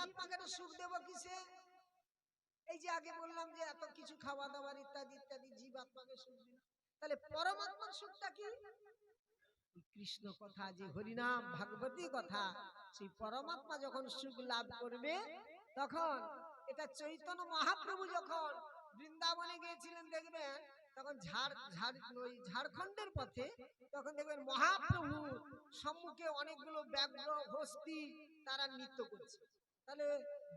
তো সুখ দেবো কিসে? এই যে আগে বললাম যে এত কিছু খাওয়া দাওয়ার ইত্যাদি ইত্যাদি, জীব আত্মাকে সুখ দিল। তাহলে পরমাত্মার সুখটা কি? কৃষ্ণ কথা যে হরিনাম, ভাগবতী কথা, সেই পরমাত্মা যখন সুখ লাভ করবে, তখন এটা চৈতন্য মহাপ্রভু যখন বৃন্দাবনে গিয়েছিলেন দেখবেন, তখন ঝাড় ঝাড় ঝাড়খণ্ডের পথে তখন দেখবেন মহাপ্রভু সম্মুখে অনেকগুলো ব্যাঘ্র হস্তি তারা নৃত্য করছে। তাহলে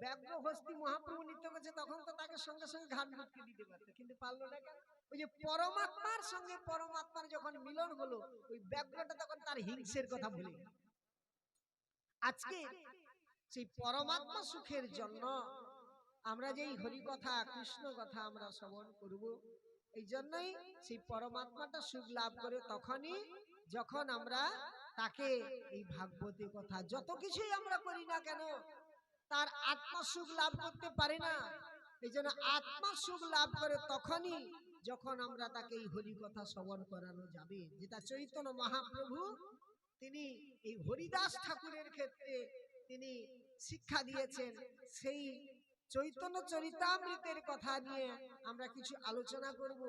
ব্যাঘ্র হস্তি মহাপ্রভু নৃত্য করছে, তখন তো তাকে সঙ্গে সঙ্গে ঘাট মুটকে দিতে পারতো। কিন্তু পারল না কেন? ওই যে পরমাত্মার সঙ্গে পরমাত্মার যখন মিলন হলো, ওই ব্যাঘ্রটা তখন তার হিংসের কথা ভুলে আজকে সেই পরমাত্মা সুখের জন্য আমরা যেই হরি কথা কৃষ্ণ কথা আমরা শ্রবণ করব, এই জন্যই সেই পরমাত্মাটা সুখ লাভ করে তখনই যখন আমরা তাকে এই ভাগবতী কথা, যত কিছুই আমরা করি না কেন তার আত্মা সুখ লাভ করতে পারে না। এই জন্য আত্মা সুখ লাভ করে তখনই যখন আমরা তাকে এই হরি কথা শ্রবণ করানো যাবে। যেটা চৈতন্য মহাপ্রভু, তিনি এই হরিদাস ঠাকুরের ক্ষেত্রে তিনি শিক্ষা দিয়েছেন। সেই চৈতন্য চরিতামৃতের কথা নিয়ে আমরা কিছু আলোচনা করব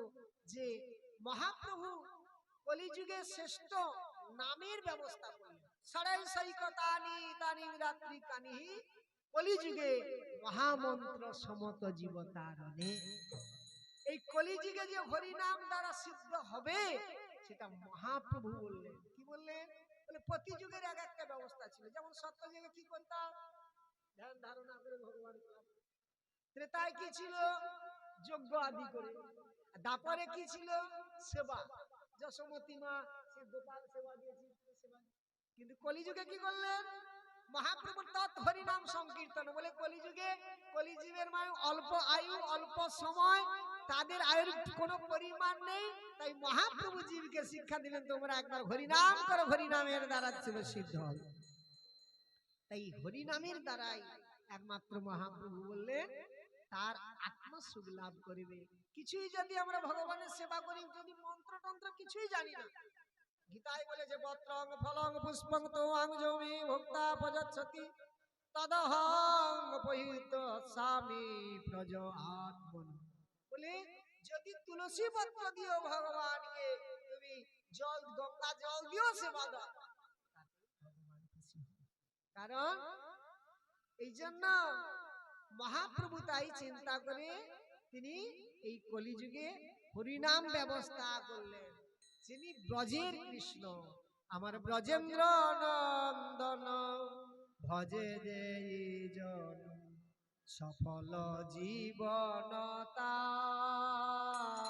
যে মহাপ্রভু কলিযুগে শ্রেষ্ঠ নামের ব্যবস্থা করলেন। সরাই সৈকতানি তানি রাত্রি কানি কলিযুগে মহামন্ত্র সমত জীবতারণে। এই কলিযুগে যে হরিনাম দ্বারা সিদ্ধ হবে, সেটা মহাপ্রভু বললেন। কি বললেন? বলে প্রতি যুগের এক একটা ব্যবস্থা ছিল। যেমন সত্যযুগে কি করতাম? ধ্যান ধারণা করে ভগবান ত্রেতায় কি ছিল? যজ্ঞ আদি করে। দাপরে কি ছিল? সেবা। যশোমতী মা, সে গোপাল সেবা সেবা। কিন্তু কলিযুগে কি করলেন? মহাপ্রভু তৎ হরিনাম সংকীর্তন বলে কলিযুগে মানে অল্প আয়ু, অল্প সময়, তাদের আয়ুর কোনো পরিমাণ নেই, তাই মহাপ্রভু জীবকে শিক্ষা দিলেন, তোমরা একবার হরিনাম করো, হরিনামের দ্বারা ছিল সিদ্ধ হবে তাই হরিনামের দ্বারাই একমাত্র মহাপ্রভু বললেন, তার আত্মা সুখ লাভ করিবে। কিছুই যদি আমরা ভগবানের সেবা করি, যদি মন্ত্রতন্ত্র কিছুই জানি না গীতায় বলেছে পত্রং ফলং, পুষ্পং জমি তদহং পহিত প্রজ আত্মন। বলে, যদি তুলসী পত্র দিও ভগবানকে, তুমি জল, গঙ্গা জল দিও সেবা দাও। কারণ, এই জন্য মহাপ্রভু তাই চিন্তা করে, তিনি এই কলিযুগে হরিনাম ব্যবস্থা করলেন। যিনি ব্রজের কৃষ্ণ আমার ব্রজেন্দ্র নন্দন ভজে যে জন সফল জীবনতা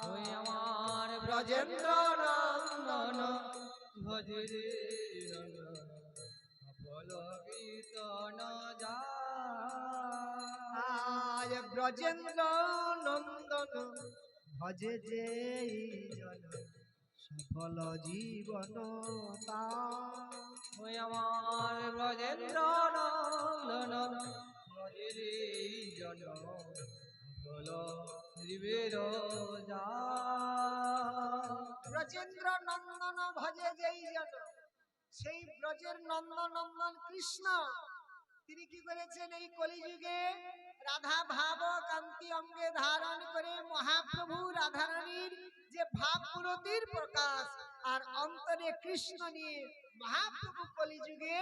ওই আমার ব্রজেন্দ্র নন্দন ভজে রে সফল কীর্তন যা ব্রজেন্দ্র নন্দন ভজে যে জন সফল জীবনতা ওই আমার ব্রজেন্দ্র নন্দন ভজে রে জন সফল জীবের যা। ব্রজেন্দ্র নন্দন ভজে যেই জন সেই ব্রজের নন্দন নন্দন কৃষ্ণ। তিনি কি করেছেন এই কলিযুগে? রাধা ভাব কান্তি অঙ্গে ধারণ করে মহাপ্রভু রাধারানীর যে ভাবমূরতির প্রকাশ আর অন্তরে কৃষ্ণ নিয়ে মহাপ্রভু কলিযুগে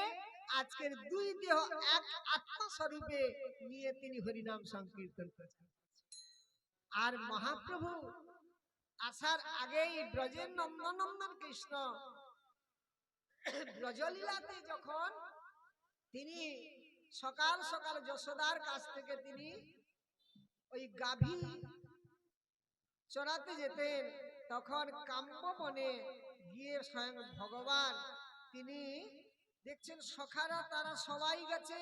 আজকের দুই দেহ এক আত্মস্বরূপে নিয়ে তিনি হরিনাম সংকীর্তন করেছেন। আর মহাপ্রভু আসার আগেই ব্রজের নন্দনন্দন কৃষ্ণ ব্রজলীলাতে যখন তিনি সকাল সকাল যশোদার কাছ থেকে তিনি ওই গাভী চড়াতে যেতেন তখন কাম্য বনে গিয়ে স্বয়ং ভগবান, তিনি দেখছেন সখারা, তারা সবাই গেছে,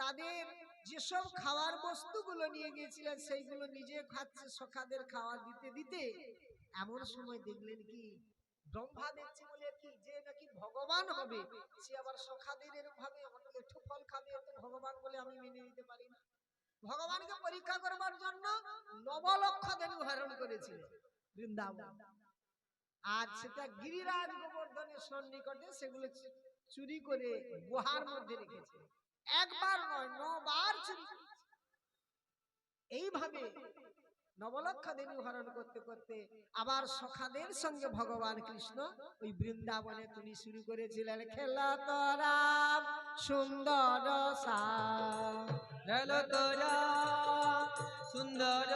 তাদের যেসব খাওয়ার বস্তুগুলো নিয়ে গিয়েছিলেন, সেইগুলো নিজে খাচ্ছে সখাদের খাওয়া দিতে দিতে। এমন সময় দেখলেন কি, ব্রহ্মা দেখছে বলে কি, যে নাকি ভগবান হবে, সে আবার সখাদের এরকম একটু ফল খাবে, এত ভগবান বলে আমি মেনে নিতে পারি না। ভগবানকে পরীক্ষা করবার জন্য নবলক্ষ ধনু ধারণ করেছিল। বৃন্দাবন। আর সেটা গিরিরাজ গোবর্ধনের সন্নিকটে সেগুলো চুরি করে গুহার মধ্যে রেখেছে। একবার নয়, নবার করেছে। এইভাবে নবলক্ষ দেবী হরণ করতে করতে আবার সখাদের সঙ্গে ভগবান কৃষ্ণ ওই বৃন্দাবনে তুমি শুরু করেছিলেন। খেলা তরাম সুন্দর সা সুন্দর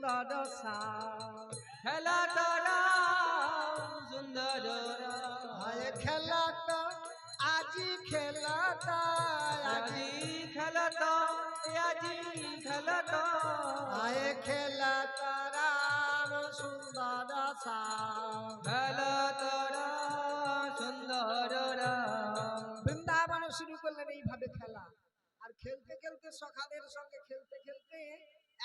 সুন্দর সা খেলা তোরা সুন্দর রায়। আয় খেলা তো আজি খেলা তা আজি খেলত আজি খেলত আয় খেলা তারাম সুন্দর সা খেল তোরা সুন্দর। বৃন্দাবন শুরু করলেন এইভাবে খেলা আর খেলতে খেলতে সখাদের সঙ্গে খেলতে খেলতে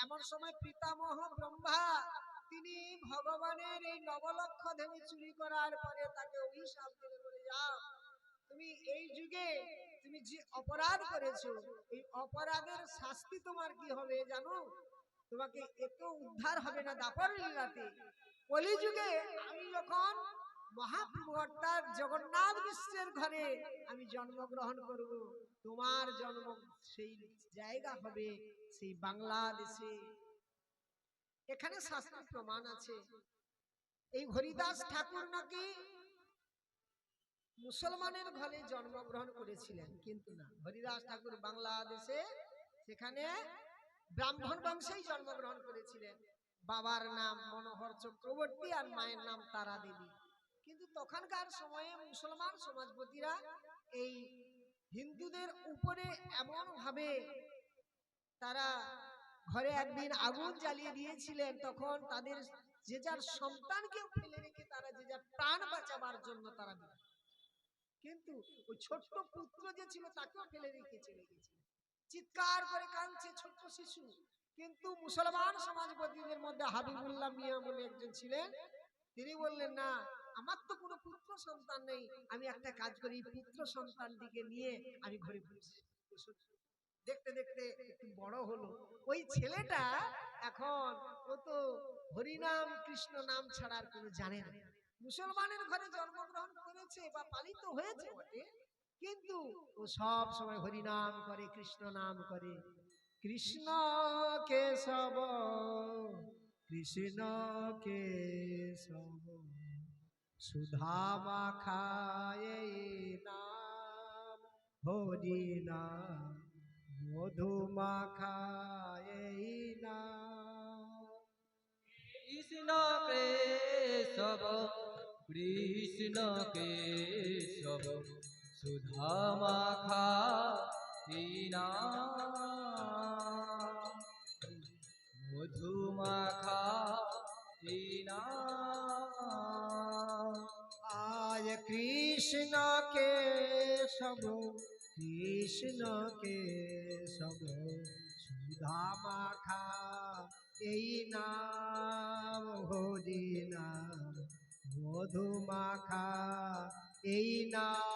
এমন সময় পিতামহ ব্রহ্মা, তিনি ভগবানের এই নবলক্ষ দেবী চুরি করার পরে তাকে অভিশাপ দিলে বলে, যাও, তুমি এই যুগে তুমি যে অপরাধ করেছ, এই অপরাধের শাস্তি তোমার কি হবে জানো? তোমাকে এত উদ্ধার হবে না দাপর লীলাতে। কলিযুগে আমি যখন মহাপ্রভু অর্থাৎ জগন্নাথ বিশ্বের ঘরে আমি জন্মগ্রহণ করব। তোমার জন্ম সেই জায়গা হবে সেই বাংলাদেশে। এখানে শাস্ত্রের প্রমাণ আছে। এই হরিদাস ঠাকুর নাকি মুসলমানের ঘরে জন্মগ্রহণ করেছিলেন, কিন্তু না। হরিদাস ঠাকুর বাংলাদেশে, সেখানে ব্রাহ্মণ বংশেই জন্মগ্রহণ করেছিলেন। বাবার নাম মনোহর চক্রবর্তী আর মায়ের নাম তারা দেবী কিন্তু তখনকার সময়ে মুসলমান সমাজপতিরা এই হিন্দুদের উপরে এমন ভাবে তারা ঘরে একদিন আগুন জ্বালিয়ে দিয়েছিলেন, তখন তাদের যে যার সন্তানকেও ফেলে রেখে তারা যে যার প্রাণ বাঁচাবার জন্য তারা কিন্তু ওই ছোট্ট পুত্র যে ছিল তাকেও ফেলে রেখে চলে গেছিল চিৎকার করে কাঁদছে ছোট্ট শিশু। কিন্তু মুসলমান সমাজপতিদের মধ্যে হাবিবুল্লাহ মিয়া বলে একজন ছিলেন, তিনি বললেন, না আমার তো কোনো পুত্র সন্তান নেই। আমি একটা কাজ করি পুত্র সন্তানটিকে নিয়ে আমি ঘরে বসে- দেখতে দেখতে একটু বড় হলো। ওই ছেলেটা এখন, ও তো হরিনাম, কৃষ্ণ নাম ছাড়া আর কোনো জানে না। মুসলমানের ঘরে জন্মগ্রহণ করেছে বা পালিত হয়েছে বটে, কিন্তু ও সব সময় হরিনাম করে, কৃষ্ণ নাম করে। কৃষ্ণ কেশব কৃষ্ণ কেশব। সুধা মাখায়ে নাম, হরি নাম মধু মাখায়ে নাম। কৃষ্ণ কেশব কৃষ্ণ কেশব সুধা মাখা দীনা মধু মাখা কৃষ্ণ সব কৃষ্ণ সব। সুধা মাখা এই নাম হরি নাম। মধু মাখা এই নাম।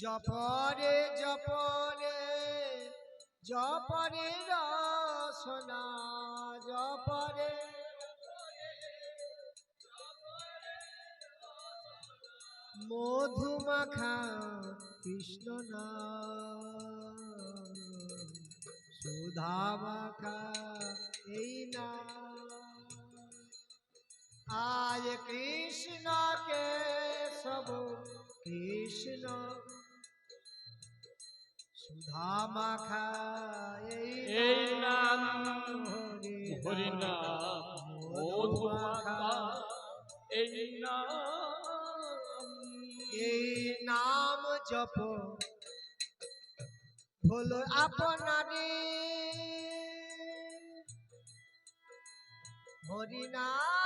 জপরে জপরে জপরে রসনা, জপরে। মধুমাখা কৃষ্ণ নাম সুধা মাখা এই নাম আজ কৃষ্ণ কে সব কৃষ্ণ সুধা মাখা এই নাম হরি নাম এই নাম এই নাম জপ হলো আপনারে হরি নাম